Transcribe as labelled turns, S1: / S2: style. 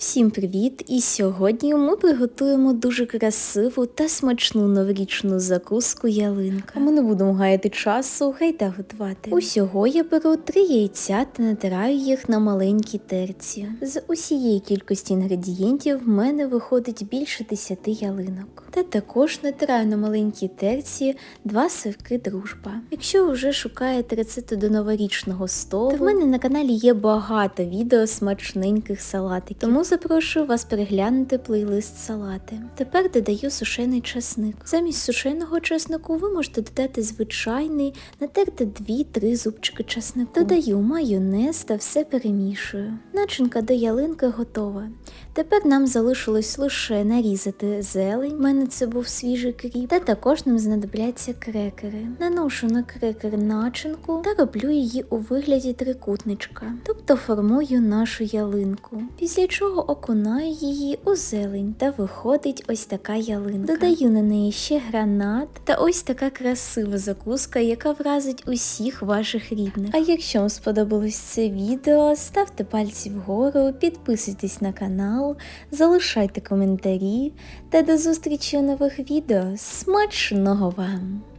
S1: Всім привіт! І сьогодні ми приготуємо дуже красиву та смачну новорічну закуску ялинка. А ми не будемо гаяти часу, гайда готувати. Усього я беру три яйця та натираю їх на маленькій терці. З усієї кількості інгредієнтів в мене виходить більше 10 ялинок. Та також натираю на маленькій терці два сирки дружба. Якщо ви вже шукаєте рецепти до новорічного столу, то в мене на каналі є багато відео смачненьких салатиків. Тому запрошую вас переглянути плейлист салати. Тепер додаю сушений чесник. Замість сушеного чеснику ви можете додати звичайний, натерти 2-3 зубчики чеснику. Додаю майонез та все перемішую. Начинка до ялинки готова. Тепер нам залишилось лише нарізати зелень. У мене це був свіжий кріп, та також нам знадобляться крекери. Наношу на крекер начинку та роблю її у вигляді трикутничка, тобто формую нашу ялинку. Після чого окунаю її у зелень та виходить ось така ялинка. Додаю на неї ще гранат та ось така красива закуска, яка вразить усіх ваших рідних. А якщо вам сподобалось це відео, ставте пальці вгору, підписуйтесь на канал, залишайте коментарі та до зустрічі у нових відео. Смачного вам!